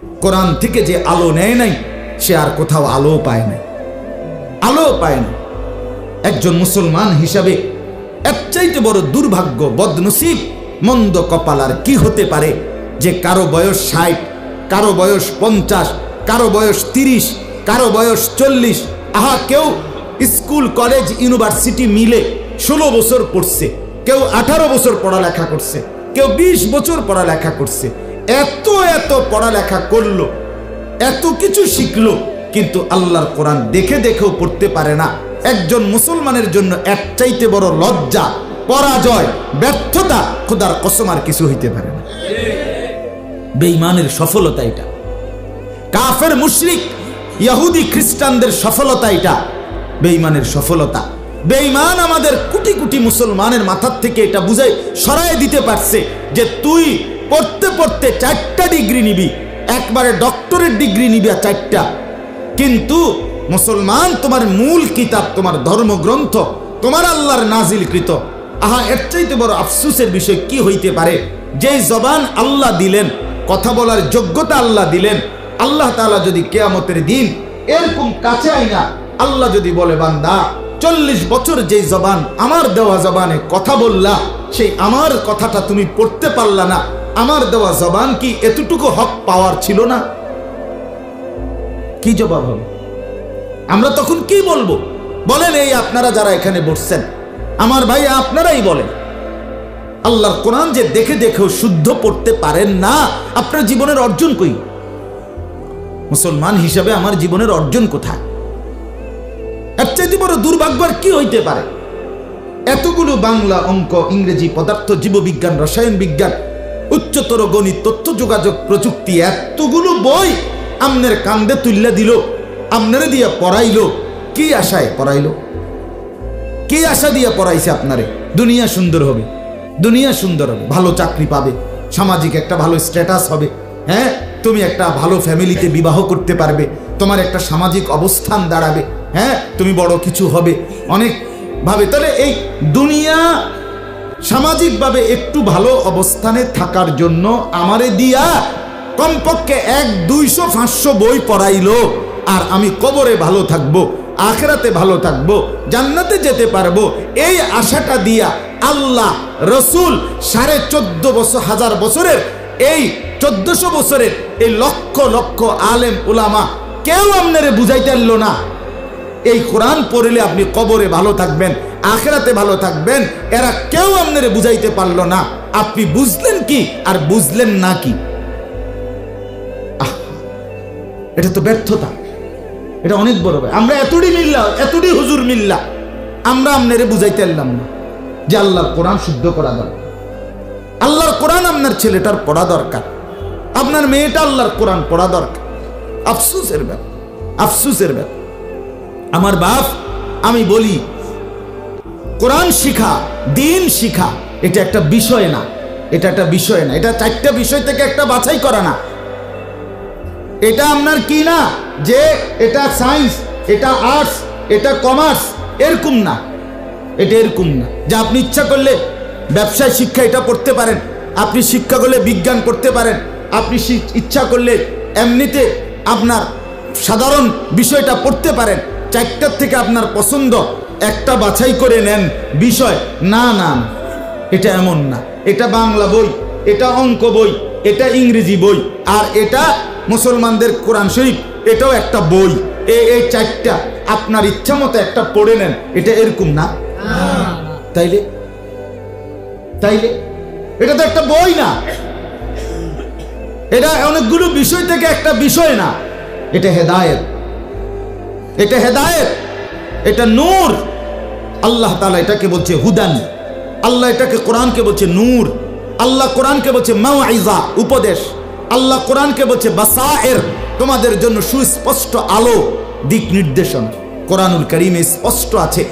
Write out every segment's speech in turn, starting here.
কোরআন থেকে যে আলো নেয় নাই, সে আর কোথাও আলো পায় নাই। আলো পায় না একজন মুসলমান হিসাবে এর চাইতে বড় দুর্ভাগ্য, বদনসিব, মন্দ কপাল আর কি হতে পারে যে কারও বয়স ষাট, কারও বয়স পঞ্চাশ, কারও বয়স তিরিশ, কারও বয়স চল্লিশ। আহা, কেউ স্কুল, কলেজ, ইউনিভার্সিটি মিলে ষোলো বছর পড়ছে, কেউ আঠারো বছর পড়ালেখা করছে, কেউ বিশ বছর পড়ালেখা করছে এত এত পড়ালেখা করল, এত কিছু শিখলো, কিন্তু আল্লাহর কোরআন দেখে দেখেও পড়তে পারে না। একজন মুসলমানের জন্য এক চাইতে বড় লজ্জা, পরাজয়, ব্যর্থতা খোদার কসম আর কিছু হইতে পারে না। বেঈমানের সফলতা এটা। কাফের, মুশরিক, ইহুদি, খ্রিস্টানদের সফলতা এটা। বেঈমানের সফলতা। বেঈমান আমাদের কোটি কোটি মুসলমানের মাথার থেকে এটা বুঝাই সরাই দিতে পারছে যে তুই পড়তে পড়তে চারটা ডিগ্রি নিবি। একবারে ডক্টরের ডিগ্রি নিবি আর চারটা। কিন্তু মুসলমান তোমার মূল কিতাব, তোমার ধর্মগ্রন্থ, তোমার আল্লাহর নাজিলকৃত। আহা, এর চাইতে বড় আফসুসের বিষয় কি হইতে পারে? যে জবান আল্লাহ দিলেন, কথা বলার যোগ্যতা আল্লাহ দিলেন, আল্লাহ তাআলা যদি কেয়ামতের দিন এরকম কাছে আইনা, আল্লাহ যদি বলে, বান্দা, চল্লিশ বছর যে জবান, আমার দেওয়া জবানে কথা বললা, সেই আমার কথাটা তুমি পড়তে পারলা না। আমার দেওয়া জবান কি এতটুকু হক পাওয়ার ছিল না? কি জবাব হবে? আমরা তখন কি বলব? বলেন এই আপনারা যারা এখানে বসছেন, আমার ভাই আপনারাই বলেন। আল্লাহর কোরআন যে দেখে দেখেও শুদ্ধ পড়তে পারেন না, আপনার জীবনের অর্জন কই? মুসলমান হিসাবে আমার জীবনের অর্জন কোথায়? এর চাইতে বড় দুর্ভাগ্য আর কি হইতে পারে? এতগুলো বাংলা অঙ্ক, ইংরেজি পদার্থ, জীববিজ্ঞান, রসায়ন বিজ্ঞান উচ্চতর গণিত, তথ্য, যোগাযোগ প্রযুক্তি, এতগুলো বই আমনের কান্দে তুল্লা দিল, আমনারে দিয়া পড়াইলো। কি আশায় পড়াইলো? কি আশা দিয়া পড়াইছে আপনারে? দুনিয়া সুন্দর হবে, দুনিয়া সুন্দর হবে, ভালো চাকরি পাবে, সামাজিক একটা ভালো স্ট্যাটাস হবে হ্যাঁ? তুমি একটা ভালো ফ্যামিলিতে বিবাহ করতে পারবে, তোমার একটা সামাজিক অবস্থান দাঁড়াবে হ্যাঁ? তুমি বড় কিছু হবে, অনেক ভাবে। তাহলে এই দুনিয়া সামাজিকভাবে একটু ভালো অবস্থানে থাকার জন্য আমারে দিয়া কমপক্ষে এক, দুইশো, পাঁচশো বই পড়াইলো। আর আমি কবরে ভালো থাকব, আখেরাতে ভালো থাকব, জান্নাতে যেতে পারব, এই আশাটা দিয়া আল্লাহ, রসুল সাড়ে চোদ্দ বছর, হাজার বছরের এই চোদ্দশো বছরের এই লক্ষ লক্ষ আলেম উলামা কেউ আপনারে বুঝাইতে না। এই কোরআন পড়লে আপনি কবরে ভালো থাকবেন, আখেরাতে ভালো থাকবেন, এরা কেউ আপনারে বুঝাইতে পারল না। আপনি বুঝলেন কি আর বুঝলেন না কি? এটা তো ব্যর্থতা। এটা অনেক বড় ভাই আমরা এতটি মিল্লা এতটি হুজুর মিল্লা, আমরা আপনারে বুঝাইতে পারলাম না যে আল্লাহর কোরআন শুদ্ধ করা দরকার। আল্লাহর কোরআন আপনার ছেলেটার পড়া দরকার। আপনার মেয়েটা আল্লাহর কোরআন পড়া দরকার। আফসুসের ব্যাপার। আফসুসের ব্যাপার। আমার বাপ, আমি বলি, কোরআন শিখা, দিন শিখা, এটা একটা বিষয় না, এটা একটা বিষয় না, এটা চারটা বিষয় থেকে একটা বাছাই করা না। এটা আপনার কি না? যে এটা সায়েন্স, এটা আর্টস, এটা কমার্স, এরকম না, এটা এরকম না। যে আপনি ইচ্ছা করলে ব্যবসায় শিক্ষা এটা পড়তে পারেন, আপনি শিক্ষা করলে বিজ্ঞান পড়তে পারেন, আপনি ইচ্ছা করলে এমনিতে আপনার সাধারণ বিষয়টা পড়তে পারেন চারটার থেকে আপনার পছন্দ, একটা বাছাই করে নেন। বিষয়, না না। এটা এমন না। এটা বাংলা বই, এটা অঙ্ক বই, এটা ইংরেজি বই, আর এটা মুসলমানদের কোরআন শরীফ, এটাও একটা বই। এই এই চারটা, আপনার ইচ্ছা মতো একটা পড়ে নেন। এটা এরকম না? তাইলে? তাইলে? এটা তো একটা বই না। এটা অনেকগুলো বিষয় থেকে একটা বিষয় না। এটা হেদায়েত। এটা হেদায়েত, এটা নূর। আল্লাহ তালা এটাকে বলছে হুদান। আল্লাহ এটাকে কোরআনকে বলছে নূর। আল্লাহ কোরআনকে বলছে মাওয়াইজা উপদেশ। আল্লাহ কোরআনকে বলছে বাসায়ের, তোমাদের জন্য সুস্পষ্ট আলো, দিক নির্দেশন। কোরআনুল করিমে স্পষ্ট আছে,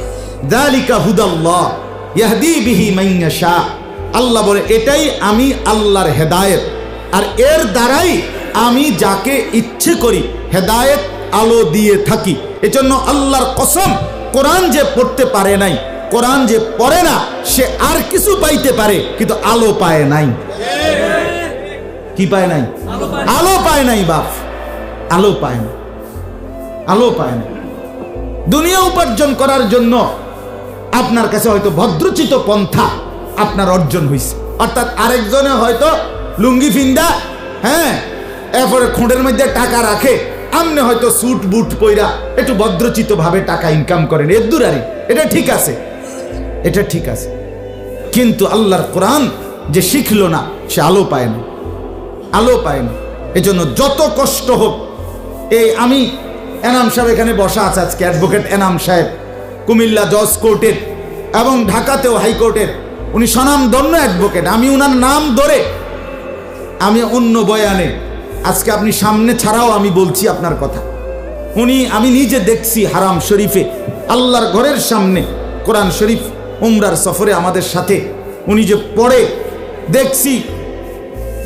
দালিকা হুদাল্লাহ, ইয়াহদি বিহি মাইয়াশা আল্লাহ বলে, এটাই আমি আল্লাহর হেদায়েত। আর এর দ্বারাই আমি যাকে ইচ্ছে করি হেদায়েত, আলো দিয়ে থাকি। এজন্য আল্লাহর কসম, কোরআন যে পড়তে পারে নাই, কোরআন যে পড়ে না, সে আর কিছু পাইতে পারে, কিন্তু আলো পায় নাই। কি পায় নাই? আলো পায় নাই, বাপ। আলো পায় না। আলো পায় না। দুনিয়া উপার্জন করার জন্য আপনার কাছে হয়তো ভদ্রচিত পন্থা আপনার অর্জন হয়েছে অর্থাৎ আরেকজনে হয়তো লুঙ্গি ফিন্দা হ্যাঁ এরপরে খুঁড়ের মধ্যে টাকা রাখে আমনে হয়তো স্যুট বুট পইরা একটু ভদ্রচিত ভাবে টাকা ইনকাম করেন। এর দূরারি এটা ঠিক আছে। এটা ঠিক আছে। কিন্তু আল্লাহর কোরআন যে শিখল না, সে আলো পায় না। আলো পায় না। এজন্য যত কষ্ট হোক, এই আমি এনাম সাহেব এখানে বসা আছে আজকে অ্যাডভোকেট এনাম সাহেব, কুমিল্লা জজ কোর্টের এবং ঢাকাতেও হাইকোর্টের উনি স্বনামধন্য অ্যাডভোকেট আমি উনার নাম ধরে, আমি অন্য বয়ানে আজকে আপনি সামনে ছাড়াও আমি বলছি আপনার কথা। উনি, আমি নিজে দেখছি হারাম শরীফে, আল্লাহর ঘরের সামনে কোরআন শরীফ উমরার সফরে আমাদের সাথে। উনি যে পড়ে, দেখছি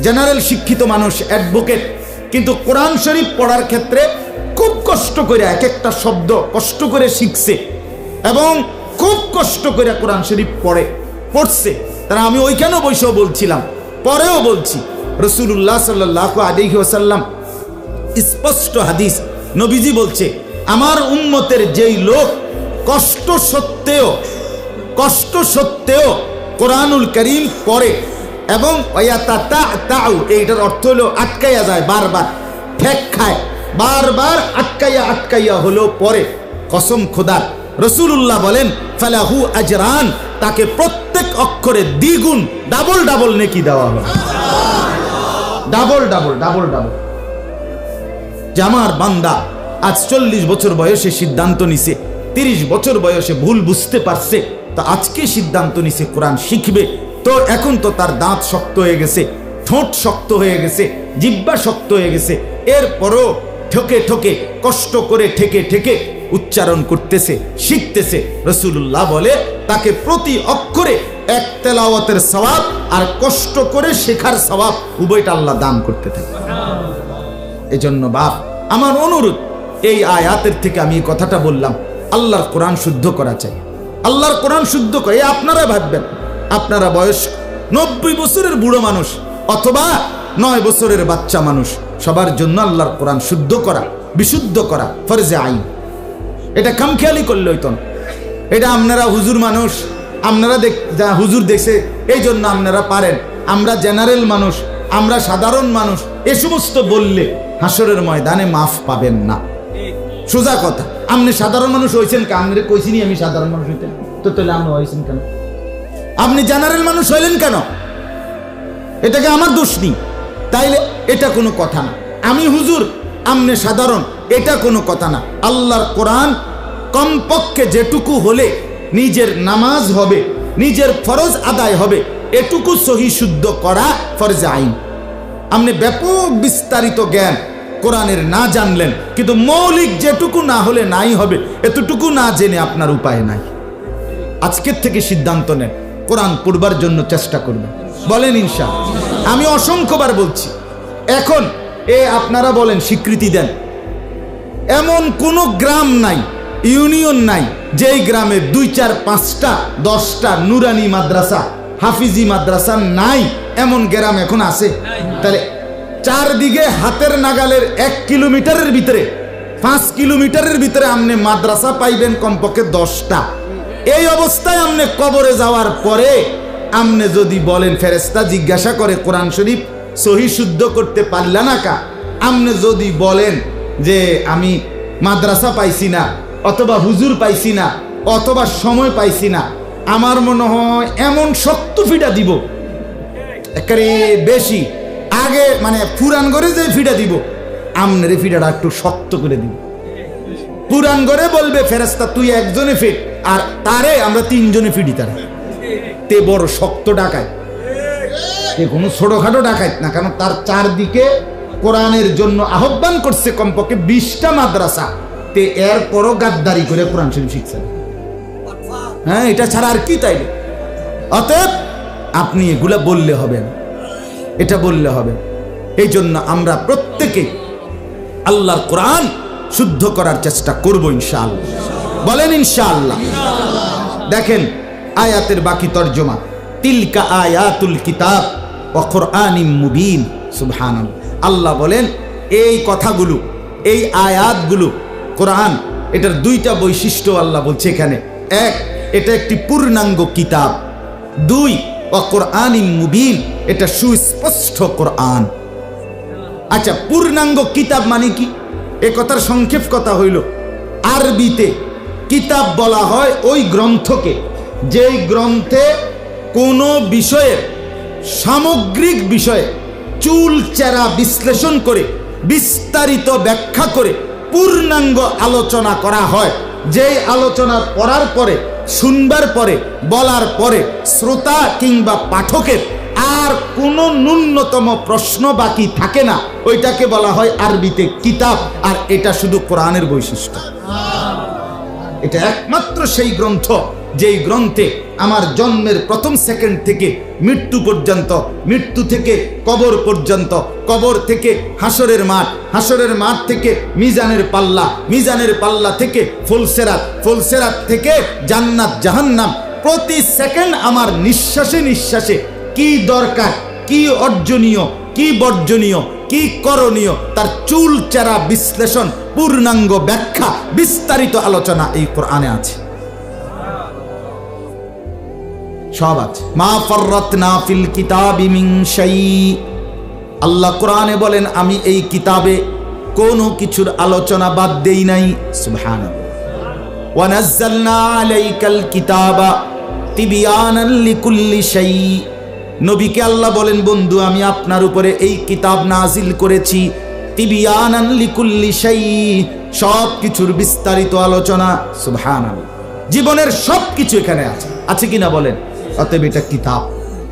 জেনারেল শিক্ষিত মানুষ, অ্যাডভোকেট, কিন্তু কোরআন শরীফ পড়ার ক্ষেত্রে খুব কষ্ট করে এক একটা শব্দ কষ্ট করে শিখছে এবং খুব কষ্ট করে কোরআন শরীফ পড়ে, পড়ছে। তারা আমি ওইখানেও বসেও বলছিলাম, পরেও বলছি। রসুল্লাহ সাল্লাহ আলিহি ওসাল্লাম স্পষ্ট হাদিস নবীজি বলছে, আমার উম্মতের যেই লোক কষ্ট সত্ত্বেও কষ্ট সত্ত্বেও কোরআনুল করিম পড়ে এবং তাও এইটার অর্থ হলো আটকাইয়া যায়, বারবার ঠেক খায়, বারবার আটকাইয়া আটকাইয়া হলো পরে কসম খোদার। রসুল্লাহ বলেন, ফালাহু আজরান তাকে প্রত্যেক অক্ষরে দ্বিগুণ, ডাবল ডাবল নেকি দেওয়া হবে ডাবল ডাবল ডাবল ডাবল যে আমার বান্দা, আজ চল্লিশ বছর বয়সে সিদ্ধান্ত নিছে, তিরিশ বছর বয়সে ভুল বুঝতে পারছে, তা আজকে সিদ্ধান্ত নিছে, কোরআন শিখবে। তো এখন তো তার দাঁত শক্ত হয়ে গেছে, ঠোঁট শক্ত হয়ে গেছে জিব্বা শক্ত হয়ে গেছে, এরপরও ঠকে ঠকে, কষ্ট করে ঠেকে ঠেকে উচ্চারণ করতেছে, শিখতেছে। রসুল্লাহ বলে, তাকে প্রতি অক্ষরে এক তেলাওয়াতের সবাব আর কষ্ট করে শেখার সবাব উভয়টা আল্লাহ দান করতে থাকে। এজন্য বাপ, আমার অনুরোধ, এই আয়াতের থেকে আমি কথাটা বললাম, আল্লাহর কোরআন শুদ্ধ করা চাই। আল্লাহর কোরআন শুদ্ধ করে আপনারা ভাববেন, আপনারা বয়স নব্বই বছরের বুড়ো মানুষ অথবা নয় বছরের বাচ্চা মানুষ, সবার জন্য আল্লাহর কোরআন শুদ্ধ করা, বিশুদ্ধ করা ফরজে আইন। এটা খামখেয়ালি করলে হইতো এটা আপনারা হুজুর মানুষ আপনারা দেখ, যা হুজুর দেখছে, এই জন্য আপনারা পারেন। আমরা জেনারেল মানুষ, আমরা সাধারণ মানুষ, এ সমস্ত বললে হাসরের ময়দানে মাফ পাবেন না। সোজা কথা, আপনি সাধারণ মানুষ হয়েছেন কে আপনি কইছিনি আমি সাধারণ মানুষ হইতেন তো তাহলে আপনি হয়েছেন কেন? আপনি জেনারেল মানুষ হইলেন কেন? এটাকে আমার দোষ নেই। তাইলে এটা কোনো কথা না। আমি হুজুর আমনে সাধারণ, এটা কোনো কথা না। আল্লাহর কোরআন কমপক্ষে যেটুকু হলে নিজের নামাজ হবে, নিজের ফরজ আদায় হবে, এটুকু সহি শুদ্ধ করা ফরজ আইন। আপনি ব্যাপক বিস্তারিত জ্ঞান কোরআনের না জানলেন, কিন্তু মৌলিক যেটুকু না হলে নাই হবে, এতটুকু না জেনে আপনার উপায় নাই। আজকের থেকে সিদ্ধান্ত নেন, কোরআন পড়বার জন্য চেষ্টা করবেন। বলেন ইনশা, আমি অসংখ্যবার বলছি, এখন এ আপনারা বলেন, স্বীকৃতি দেন। এমন কোনো গ্রাম নাই ইউনিয়ন নাই, যেই গ্রামে দুই, চার, পাঁচটা, দশটা নুরানি মাদ্রাসা, হাফিজি মাদ্রাসা নাই, এমন গ্রাম এখন আছে। তাহলে চারদিকে হাতের নাগালের এক কিলোমিটারের ভিতরে, পাঁচ কিলোমিটারের ভিতরে আপনি মাদ্রাসা পাইবেন কমপক্ষে দশটা। এই অবস্থায় আপনি কবরে যাওয়ার পরে আপনি যদি বলেন ফেরেস্তা জিজ্ঞাসা করে, কোরআন শরীফ সহি শুদ্ধ করতে পারলা না কা? আপনি যদি বলেন যে, আমি মাদ্রাসা পাইছি না অথবা হুজুর পাইছি না, অথবা সময় পাইছি না, আমার মনে হয় এমন শক্ত ফিটা দিব। একেবারে বেশি, আগে মানে পুরান করে যে ফিটা দিব, আমনের ফিটাটা একটু শক্ত করে দিব। পুরান করে বলবে ফেরেস্তা তুই একজনে ফিট, আর তারে আমরা তিনজনে ফিটি তারা। তে বড় শক্ত ডাকায় সে কোনো ছোটখাটো ডাকাইত না, কারণ তার চারদিকে কোরআনের জন্য আহ্বান করছে কমপক্ষে বিশটা মাদ্রাসা। তে এরপরও গাদ্দারি করে কোরআন শরীফ শিখছেন। হ্যাঁ এটা ছাড়া আর কি তাইলে? অতএব আপনি এগুলা বললে হবে এটা বললে হবে। এই জন্য আমরা প্রত্যেকে আল্লাহর কোরআন শুদ্ধ করার চেষ্টা করব ইনশাআল্লাহ। বলেন ইনশাআল্লাহ। দেখেন, আয়াতের বাকি তর্জমা, তিলকা আয়াতুল কিতাব ও কোরআনিম মুবিন সুবহান আল্লাহ বলেন, এই কথাগুলো, এই আয়াতগুলো কোরআন, এটার দুইটা বৈশিষ্ট্য আল্লাহ বলছে এখানে। এক, এটা একটি পূর্ণাঙ্গ কিতাব। দুই ও কোরআন মুবিন, এটা সুস্পষ্ট কোরআন। আচ্ছা পূর্ণাঙ্গ কিতাব মানে কি? এ কথার সংক্ষেপ কথা হইল, আরবিতে কিতাব বলা হয় ওই গ্রন্থকে, যেই গ্রন্থে কোনো বিষয়ের সামগ্রিক বিষয়ে চুল চেরা বিশ্লেষণ করে, বিস্তারিত ব্যাখ্যা করে পূর্ণাঙ্গ আলোচনা করা হয়। যেই আলোচনা পড়ার পরে, শুনবার পরে, বলার পরে, শ্রোতা কিংবা পাঠকের আর কোনো ন্যূনতম প্রশ্ন বাকি থাকে না। ওইটাকে বলা হয় আরবিতে কিতাব, আর এটা শুধু কোরআনের বৈশিষ্ট্য। এটা একমাত্র সেই গ্রন্থ। যেই গ্রন্থে আমার জন্মের প্রথম সেকেন্ড থেকে মৃত্যু পর্যন্ত, মৃত্যু থেকে কবর পর্যন্ত, কবর থেকে হাসরের মাঠ হাসরের মাঠ থেকে মিজানের পাল্লা মিজানের পাল্লা থেকে ফুলসেরাত ফুলসেরাত থেকে জান্নাত, জাহান্নাম। প্রতি সেকেন্ড আমার নিঃশ্বাসে নিঃশ্বাসে কি দরকার, কি অর্জনীয়, কি বর্জনীয়, কি করণীয়, তার চুল চেরা বিশ্লেষণ, পূর্ণাঙ্গ ব্যাখ্যা, বিস্তারিত আলোচনা এই কোরআনে আছে। সব আছে। মা ফররত না ফিল কিতাবি শাই। আল্লাহ কোরআনে বলেন, আমি এই কিতাবে কোনো কিছুর আলোচনা বাদ দেই নাই। সুবহানাল্লাহ। ওয়ানাজ্জালনা আলাইকাল কিতাবা তিবিয়ানান লিকুল্লি নবীকে আল্লাহ বলেন, বন্ধু, আমি আপনার উপরে এই কিতাব নাজিল করেছি। তিবিয়ানান লিকুল্লি সব কিছুর বিস্তারিত আলোচনা। সুবহানাল্লাহ। জীবনের সব কিছু এখানে আছে। আছে কিনা বলেন? অতএব এটা কিতাব।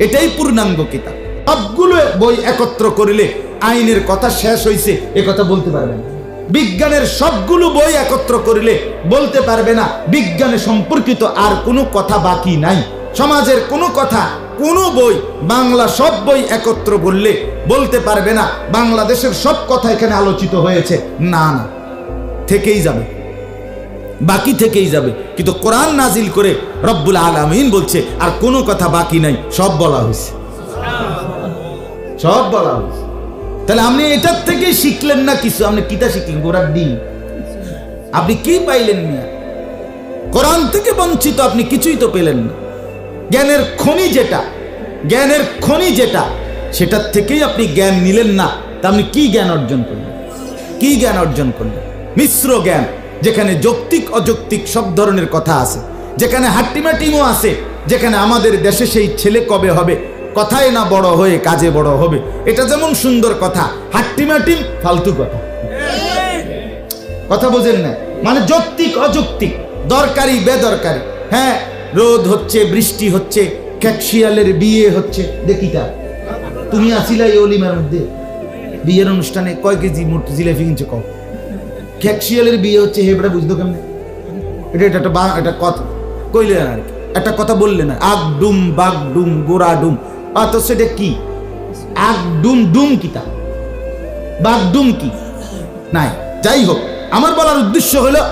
এটাই পূর্ণাঙ্গ কিতাব। সবগুলো বই একত্র করিলে আইনের কথা শেষ হইছে, এ কথা বলতে পারবেন বিজ্ঞানের সবগুলো বই একত্র করিলে বলতে পারবে না, বিজ্ঞানে সম্পর্কিত আর কোনো কথা বাকি নাই। সমাজের কোনো কথা, কোনো বই, বাংলা সব বই একত্র বললে বলতে পারবে না, বাংলাদেশের সব কথা এখানে আলোচিত হয়েছে। না না, থেকেই যাবে। বাকি থেকেই যাবে। কিন্তু কোরআন নাজিল করে রব্বুল আলমিন বলছে, আর কোনো কথা বাকি নাই, সব বলা হয়েছে। সব বলা হয়েছে। তাহলে আপনি এটার থেকে শিখলেন না কিছু? আপনি কিতা শিখলেন? গোড়ার দিন। আপনি কি পাইলেন মিয়া? কোরআন থেকে বঞ্চিত আপনি কিছুই তো পেলেন না। জ্ঞানের খনি যেটা, জ্ঞানের খনি যেটা, সেটার থেকেই আপনি জ্ঞান নিলেন না। তা আপনি কি জ্ঞান অর্জন করলেন? কি জ্ঞান অর্জন করলেন? মিশ্র জ্ঞান। যেখানে যৌক্তিক, অযৌক্তিক সব ধরনের কথা আছে। যেখানে হাট্টিমাটিমও আছে। যেখানে আমাদের দেশে সেই ছেলে কবে হবে? কথায় না বড় হয়ে কাজে বড় হবে? এটা যেমন সুন্দর কথা, হাট্টিমাটিম ফালতু কথা। কথা বোঝেন না? মানে যৌক্তিক, অযৌক্তিক, দরকারি, বেদরকারি। হ্যাঁ রোদ হচ্ছে, বৃষ্টি হচ্ছে, ক্যাকশিয়ালের বিয়ে হচ্ছে। দেখিটা তুমি আসিলা এই অলিমার মধ্যে। বিয়ের অনুষ্ঠানে কয় কেজি মোট জিলাপি কিনছে কও? ক্যাকশিয়ালের বিয়ে হচ্ছে হেবড়া বুঝতো কেমনে? এটা এটা একটা একটা কথা। কইলে আর একটা কথা বললে না আগ ডুম বাগ ডুম গোড়া ডুম অত সেটা কি? আগ ডুম ডুম কি তা? বাগ ডুম কি? নাই। যাই হোক, আমার বলার উদ্দেশ্য হলো,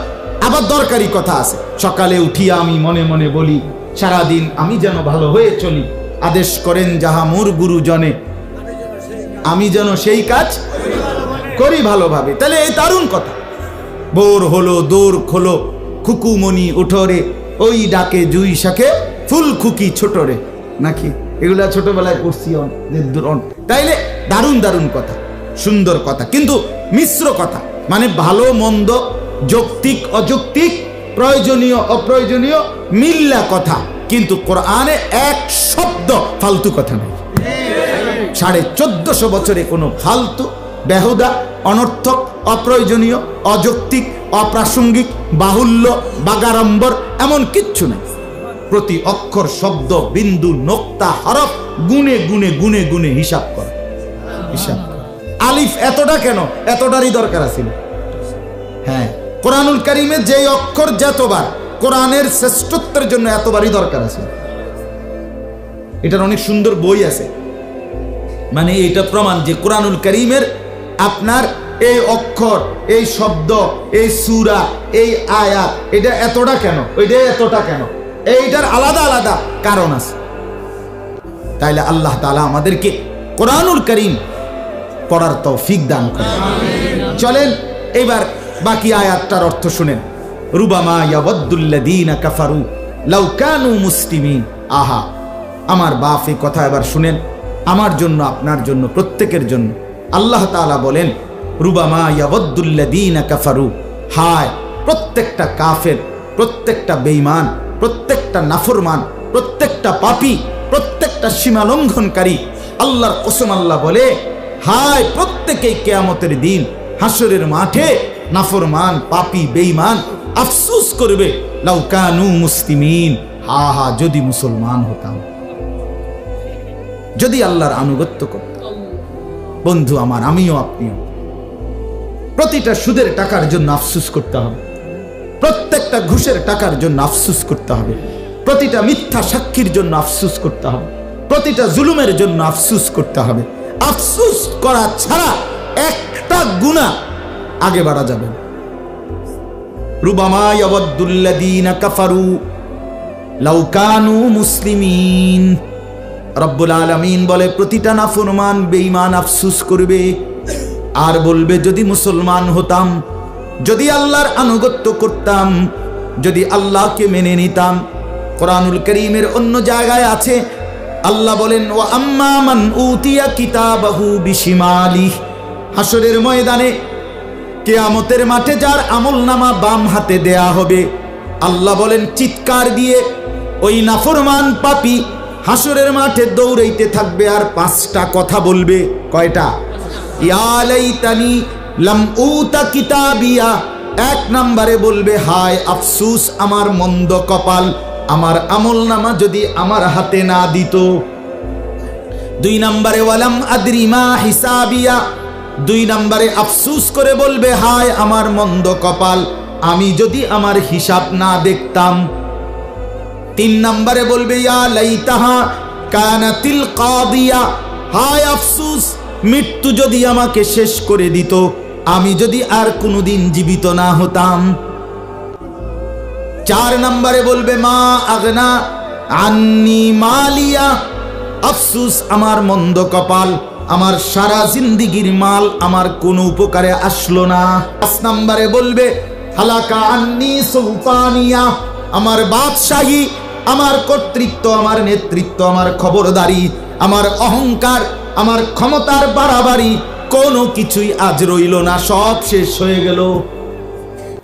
আবার দরকারি কথা আছে। সকালে উঠিয়া আমি মনে মনে বলি, সারাদিন আমি যেন ভালো হয়ে চলি। আদেশ করেন যাহা মোর গুরুজনে। আমি যেন সেই কাজ করি ভালোভাবে। তাহলে এই দারুণ কথা। বোর হলো, দোর খোলো, খুকুমণি উঠোরে, ওই ডাকে জুই শাকে, ফুল খুকি ছোটরে। নাকি? এগুলা ছোটবেলায় অন- তাইলে দারুণ দারুণ কথা, সুন্দর কথা, কিন্তু মিশ্র কথা। মানে ভালো, মন্দ, যৌক্তিক, অযৌক্তিক, প্রয়োজনীয়, অপ্রয়োজনীয়, মিল্লা কথা। কিন্তু কোরআনে এক শব্দ ফালতু কথা নেই। সাড়ে চোদ্দশো বছরে কোনো ফালতু, বেহুদা, অনর্থক অপ্রয়োজনীয়, অযৌক্তিক, অপ্রাসঙ্গিক, বাহুল্য, বাগাড়ম্বর, এমন কিচ্ছু নেই। প্রতি অক্ষর, শব্দ, বিন্দু, নোক্তা, হরফ গুনে গুনে গুনে গুনে হিসাব কর। হিসাব আলিফ এতটা কেন? এতটারই দরকার আছিল হ্যাঁ কোরআনুল কারিমে যেই অক্ষর যতবার, কোরআনের শ্রেষ্ঠত্বের জন্য এতবারই দরকার আছে। এটার অনেক সুন্দর বই আছে। মানে এটা প্রমাণ যে কোরআনুল করিমের আপনার এই অক্ষর, এই শব্দ, এই সুরা, এই আয়াত এটা এতটা কেন? ওইটা এতটা কেন? এইটার আলাদা আলাদা কারণ আছে। তাইলে আল্লাহ তালা আমাদেরকে কোরআনুল করিম পড়ার তৌফিক দান করে চলেন, এবার বাকি আয়াতটার অর্থ শুনেন। রুবামা কাফারু লাউ কানু মুসলিমিন। আহা, আমার বাপ এই কথা এবার শুনেন। আমার জন্য, আপনার জন্য, প্রত্যেকের জন্য। আল্লাহ তাআলা বলেন রুবামা ইয়াবদ্দুল্লাযীনা কাফারু। হায়, প্রত্যেকটা কাফের, প্রত্যেকটা বেঈমান, প্রত্যেকটা নাফরমান, প্রত্যেকটা পাপী, প্রত্যেকটা সীমা লঙ্ঘনকারী আল্লাহর কসম আল্লাহ বলে, হায়, প্রত্যেকেই কেয়ামতের দিন হাসরের মাঠে নাফরমান, পাপি, বেঈমান আফসুস করবে লাউকানু মুসলিমিন। হা হা, যদি মুসলমান হতাম। যদি আল্লাহর আনুগত্য করতাম। বন্ধু আমার, আমিও আপনিও। প্রতিটা সুদের টাকার জন্য আফসুস করতে হবে। প্রত্যেকটা ঘুষের টাকার জন্য আফসুস করতে হবে। প্রতিটা মিথ্যা সাক্ষীর জন্য আফসুস করতে হবে। প্রতিটা জুলুমের জন্য আফসুস করতে হবে। আফসুস করা ছাড়া একটা গুণা আগে বাড়া যাবে না। রুবামা ইয়াওয়াদ্দুল্লাযীনা কাফারু লাউ কানু মুসলিমিন। বলে, প্রতিটা নাফরমান বেঈমান আফসুস করবে। আর বলবে, যদি মুসলমান হতাম, যদি আল্লাহর আনুগত্য করতাম, যদি আল্লাহকে মেনে নিতাম, কোরআনুল করিমের অন্য জায়গায় আছে, আল্লাহ বলেন ও আম্মা মান উতিয়া কিতাবাহু বিশিমালি। হাসরের ময়দানে কেয়ামতের মাঠে যার আমল নামা বাম হাতে দেয়া হবে, আল্লাহ বলেন, চিৎকার দিয়ে ওই নাফরমান পাপি হাসরের মাঠে দৌড়াইতে থাকবে আর পাঁচটা কথা বলবে। কয়টা? ইয়ালাইতানি লাম উতা কিতাবিয়া। এক নম্বরে বলবে, হায় আফসুস, আমার মন্দ কপাল, আমার আমল নামা যদি আমার হাতে না দিত। দুই নম্বরে ওয়ালাম আদ্রিমা হিসাবিয়া। দুই নম্বরে আফসুস করে বলবে, হায় আমার মন্দ কপাল, আমি যদি আমার হিসাব না দেখতাম। তিন নম্বরে বলবে, ইয়া লাইতাহা কানাতিল কাদিয়া। হায় আফসুস মৃত্যু যদি আমাকে শেষ করে দিত, আমি যদি আর কোনোদিন জীবিত না হতাম। চার নম্বরে বলবে, মা আগনা, আন্নি মালিয়া, আফসুস, আমার মন্দ কপাল, আমার সারা জিন্দিগির মাল, আমার কোনো উপকারে আসলো না। পাঁচ নম্বরে বলবে, হালাকা আন্নি সুলতানিয়া আমার বাদশাহী, আমার কর্তৃত্ব, আমার নেতৃত্ব, আমার খবরদারি, আমার অহংকার আমার ক্ষমতার বাড়াবাড়ি কোনো কিছুই আজ রইল না সব শেষ হয়ে গেল।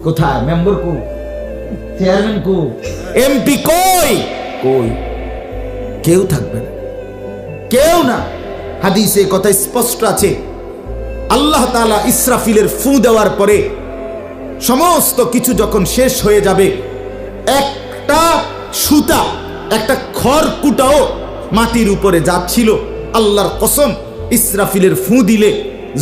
কোথায়? মেম্বার কো? চেয়ারম্যান কো? এমপি কই? কই? কেউ থাকবে না। কেউ না। হাদিসে কথা স্পষ্ট আছে। আল্লাহ তাআলা ইসরাফিলের ফু দেওয়ার পরে সমস্ত কিছু যখন শেষ হয়ে যাবে একটা সুতা একটা খড়কুটাও মাটির উপরে যাচ্ছিল। আল্লাহর কসম, ইসরাফিলের ফু দিলে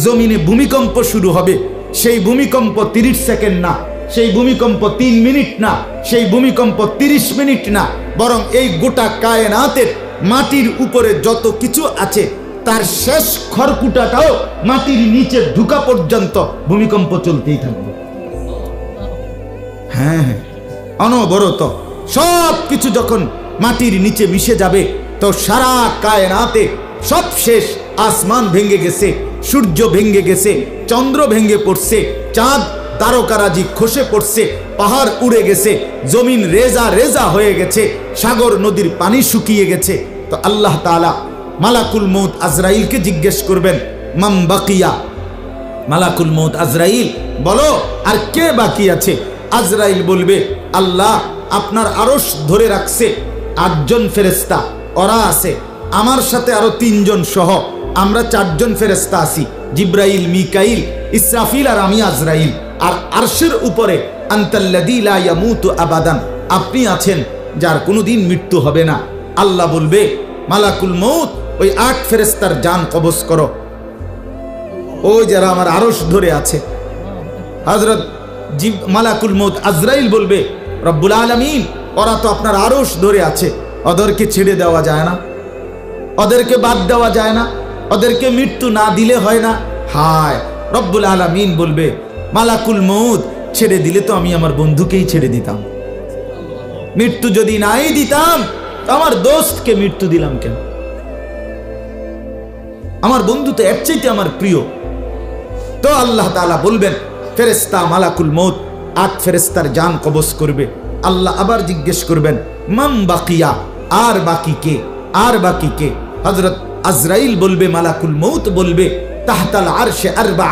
জমিনে ভূমিকম্প শুরু হবে। সেই ভূমিকম্প তিরিশ সেকেন্ড না, সেই ভূমিকম্প তিন মিনিট না, সেই ভূমিকম্প তিরিশ মিনিট না। বরং এই গোটা কায়নাতের মাটির উপরে যত কিছু আছে, তার শেষ খড়কুটাটাও মাটির নিচে ঢুকা পর্যন্ত ভূমিকম্প চলতেই থাকবে। হ্যাঁ হ্যাঁ অনবরত সব কিছু যখন মাটির নিচে মিশে যাবে, তো সারা কায়নাতে সব শেষ, আসমান ভেঙে গেছে, সূর্য ভেঙে গেছে, চন্দ্র ভেঙে পড়ছে, চাঁদ তারকারাজি খসে পড়ছে, পাহাড় উড়ে গেছে, জমিন রেজা রেজা হয়ে গেছে, সাগর নদীর পানি শুকিয়ে গেছে। তো আল্লাহ তাআলা মালাকুল মৌত আজরাইলকে জিজ্ঞেস করবেন, মাম বাকিয়া? মালাকুল মৌত আজরাইল, বলো, আর কে বাকি আছে? আজরাইল বলবে, আল্লাহ আপনার আরশ ধরে রাখছে, আটজন ফেরেস্তা ওরা আছে। আমার সাথে আরও তিনজন সহ আমরা চারজন ফেরেস্তা আছি, জিব্রাইল, মিকাইল, ইসরাফিল আর আমি আজরাইল। আর আরশের উপরে আবাদান, আপনি আছেন যার কোনোদিন মৃত্যু হবে না। আল্লাহ বলবে, মালাকুল মৌত ওই আট ফেরেস্তার জান কবজ করো। ওই যারা আমার আরশ ধরে আছে। হজরত জিব, মালাকুল মৌত আজরাইল বলবে, রব্বুল আলমিন, ওরা তো আপনার আরস ধরে আছে ওদেরকে ছেড়ে দেওয়া যায় না। ওদেরকে বাদ দেওয়া যায় না, ওদেরকে মৃত্যু না দিলে হয় না। হায়, রব্বুল আলমিন বলবে, মালাকুল মৌত ছেড়ে দিলে তো আমি আমার বন্ধুকেই ছেড়ে দিতাম। মৃত্যু যদি নাই দিতাম আমার দোস্তকে মৃত্যু দিলাম কেন? আমার বন্ধু তো এর চাইতে আমার প্রিয়। তো আল্লাহ তাআলা বলবেন ফেরেস্তা মালাকুল মৌত আট ফেরেস্তার জান কবজ করবে। আল্লাহ আবার জিজ্ঞেস করবেন মাম বাকিয়া, আর বাকি কে? আর বাকি কে? হজরত আজরাইল বলবে, মালাকুল মৌত বলবে, তাহতাল আরশে আরবা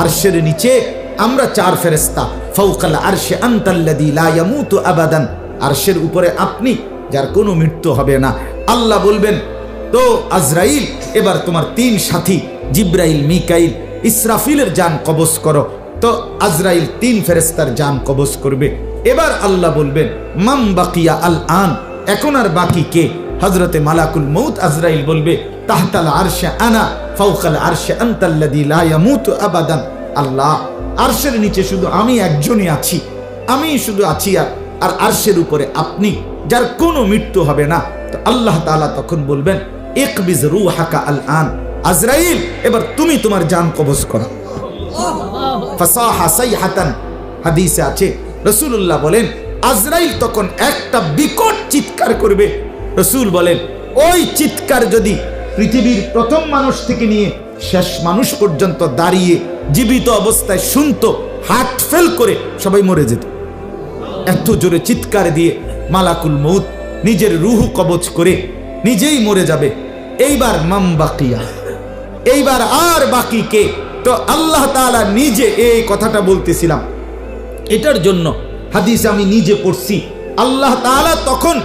আরশের নিচে আমরা চার ফেরেস্তা ফৌকাল আরশে আন্তাল্লাদি লা ইয়ামুতু আবাদান, আরশের উপরে আপনি, যার কোনো মৃত্যু হবে না। আল্লাহ বলবেন, তো আজরাইল, এবার তোমার তিন সাথী, জিব্রাইল, মিকাইল, ইসরাফিলের জান কবজ করো। তো আজরাইল তিন ফেরেস্তার জান কবজ করবে। এবার আল্লাহ বলবেন মাম বাকিয়া আল আন, এখন আর বাকি কে? হজরতে মালাকুল মৌত আজরাইল বলবে, তাহতাল আরশে আনা ফৌকাল আরশে আন্তাল্লাদি লা ইয়ামুতু আবাদান। আল্লাহ, আরশের নিচে শুধু আমি একজনই আছি আমি শুধু আছি আর আর আরশের উপরে আপনি, যার কোনো মৃত্যু হবে না। তো আল্লাহ তাআলা তখন বলবেন, ইকবিজ রূহাকা আল আন আজরাইল, এবার তুমি তোমার জান কবজ করো। হাদিসে আছে, রাসূলুল্লাহ বলেন, আজরাইল তখন একটা বিকট চিৎকার করবে রসুল বলেন, ওই চিৎকার যদি পৃথিবীর প্রথম মানুষ থেকে নিয়ে শেষ মানুষ পর্যন্ত দাঁড়িয়ে জীবিত অবস্থায় শুনতো হার্ট ফেল করে সবাই মরে যেত। এত জোরে চিৎকার দিয়ে মালাকুল মৌত নিজের রুহু কবচ করে নিজেই মরে যাবে। এইবার মাম বাকিয়া, এইবার আর বাকি কে? তো আল্লাহ তাআলা নিজে এই কথাটা বলতেছিলাম। এটার জন্য হাদিস আমি নিজে পড়ছি। আল্লাহ তাআলা তখন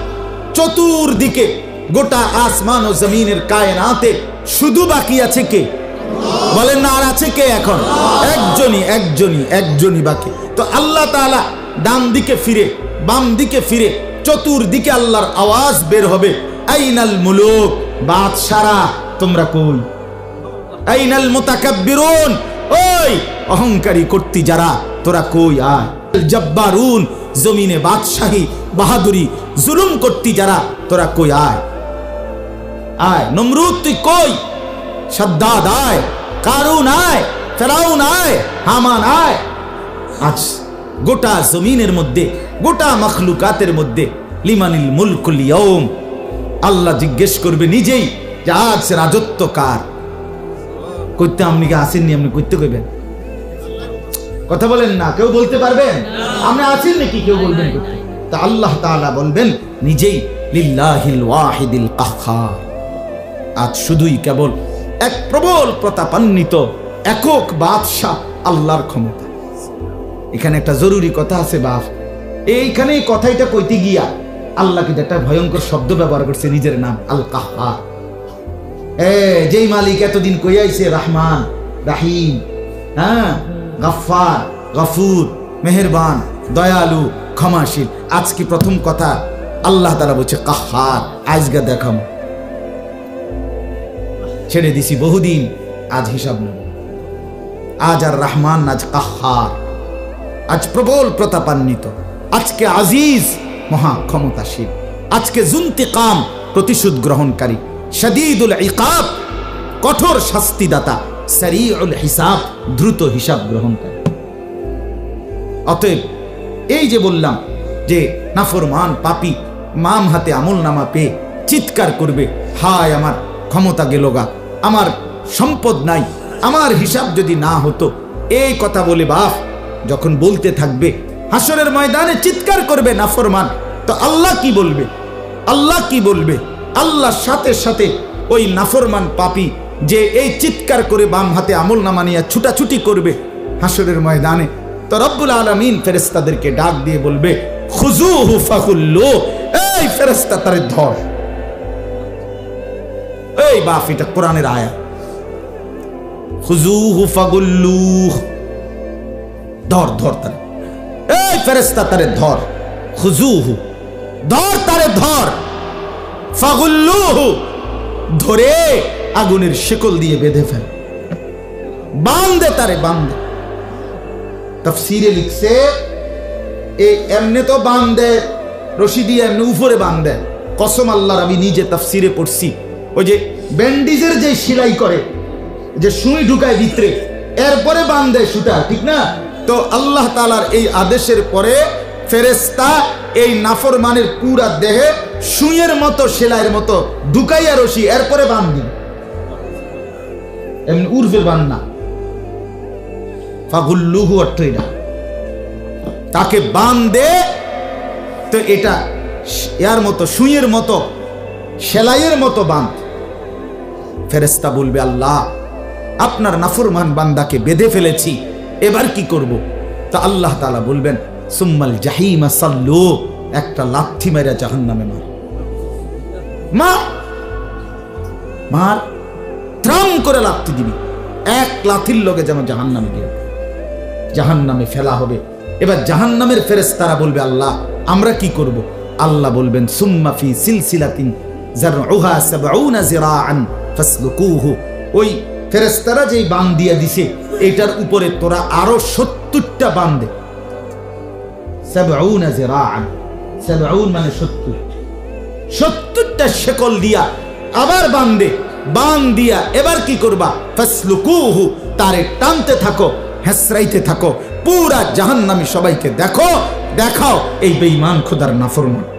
চতুর্দিকে গোটা আসমান ও জমিনের কায়নাতে শুধু বাকি আছে কে? বলেন না, আর আছে কে এখন? একজনই একজনই একজনই বাকি। তো আল্লাহ তাআলা ডান দিকে ফিরে, বাম দিকে ফিরে, চতুর্দিকে আল্লাহর আওয়াজ বের হবে। আইনাল মুলুক, বাদশারা, তোমরা কই? আইনাল মুতাকাব্বিরুন ওই অহংকারী কর্তি যারা, তোরা কই আয়? জব্বারুন জমিনে বাদশাহী, বাহাদুরি, জুলুম করতি যারা, তোরা কই আয়? আয়, নমরুদ, তুই কই? সাদ্দাদ আয়, কারুন আয়, ফেরাউন আয়, হামান আয়। আজ গোটা জমিনের মধ্যে, গোটা মখলুকাতের মধ্যে, লিমানিল মুলকুল আল্লাহ জিজ্ঞেস করবে নিজেই যে আজ রাজত্ব কার? করতে আপনি কি আসেননি? আপনি করতে কইবেন? কথা বলেন না, কেউ বলতে পারবেন? আপনি আছেন নাকি? কেউ বলবেন তা আল্লাহ তাআলা বলবেন, নিজেই লিল্লাহিল ওয়াহিদিল কাহ্হার আজ শুধুই কেবল এক প্রবল প্রতাপান্বিত, একক বাদশাহ আল্লাহর ক্ষমতা। এখানে একটা জরুরি কথা আছে বাপ। এইখানে এই কইতে গিয়া আল্লাহ কিন্তু একটা ভয়ঙ্কর শব্দ ব্যবহার করছে নিজের নাম আল কাহার যেই মালিক এতদিন কইয়াইছে রহমান, রাহিম হ্যাঁ? গাফার গফুর, মেহেরবান, দয়ালু, ক্ষমাশীল। আজকে প্রথম কথা আল্লাহ তারা বলছে, কাহার আজকে দেখাম। ছেড়ে দিছি বহুদিন, আজ হিসাব নেব। আজ আর রাহমান, আজ কাহার। আজ প্রবল প্রতাপান্বিত। আজকে আজিজ, মহা ক্ষমতাশীল। আজকে জুন্তিকাম, প্রতিশোধ গ্রহণকারী। শদীদুল ইকাব, কঠোর শাস্তিদাতা, সারিউল হিসাব, দ্রুত হিসাব গ্রহণ গ্রহণকারী অতএব এই যে বললাম যে নাফরমান পাপি মাম হাতে আমল নামা পেয়ে চিৎকার করবে, হায় আমার ক্ষমতা গেল গা, আমার সম্পদ নাই, আমার হিসাব যদি না হতো, এই কথা বলে বাপ যখন বলতে থাকবে হাসরের ময়দানে চিৎকার করবে নাফরমান, তো আল্লাহ কি বলবে? আল্লাহ কি বলবে? আল্লাহর সাথে সাথে ওই নাফরমান পাপি যে এই চিৎকার করে বাম হাতে আমল নামা নিয়ে ছুটাছুটি করবে হাসরের ময়দানে, তো রব্বুল আলমিন ফেরেস্তাদেরকে ডাক দিয়ে বলবে খুজু হুফাহুল্লো এই ফেরেস্তা তারে ধর। এই বাপ, এটা কোরআনের আয়া খুজু হুফাগুল্লু ধর ধর তারে। এই ফেরেস্তা তারে ধর। খুজুহু ধর তারে ধর। ধরে আগুনের শিকল দিয়ে বেঁধে ফেল। বান্ধে তারে বান্ধে তফসিরে লিখছে এই এমনি তো বান্ধে রশি দিয়ে এমনি উপরে বান্ধে কসম আল্লাহর, আমি নিজে তফসিরে পড়ছি। ওই যে ব্যান্ডিজের যে সেলাই করে, যে সুই ঢুকায় ভিতরে, এরপরে বান্ধে সুটা ঠিক না? তো আল্লাহ তালার এই আদেশের পরে ফেরেস্তা এই নাফরমানের পুরা দেহে সুইয়ের মতো, সেলাইয়ের মতো ঢুকাইয়া রশি, এরপরে বান্ধি এমনি উর্ফের বান না ফাগুল্লুহু অর্থ এটা। তাকে বান দে তো এটা এর মতো সুইয়ের মতো, সেলাইয়ের মতো বাঁধ। ফেরেস্তা বলবে, আল্লাহ, আপনার নাফরমান বান্দাকে বেঁধে ফেলেছি, এবার কি করব? তা আল্লাহ তালা বলবেন সুম্মাল জাহিমা সাল্লু, একটা লাথি মেরে জাহান নামে মার। মার! মার! ত্রাম করে লাথি দিবি। এক লাথির লগে যেন জাহান নামে দিয়ে জাহান নামে ফেলা হবে। এবার জাহান নামের ফেরেস্তারা বলবে, আল্লাহ, আমরা কি করব? আল্লাহ বলবেন, সুম্মা ফি সিলসিলাতিন জারউহা সাবউনা জিরাআন ফাসলুকুহু। ওই ফেরেস্তারা যেই বান দিয়া দিছে, এটার উপরে তোরা আরও সত্তরটা বান দে। সাবউনা জিরাআন সাবউন মানে সত্তর। সত্তরটা শেকল দিয়া, আবার বান্দে, বান দিয়া, এবার কি করবা? ফাসলুকুহু, তারে টানতে থাকো, হেসরাইতে থাকো, পুরা জাহান্নামী সবাইকে দেখো, দেখাও, এই বেঈমান খোদার নাফরমান।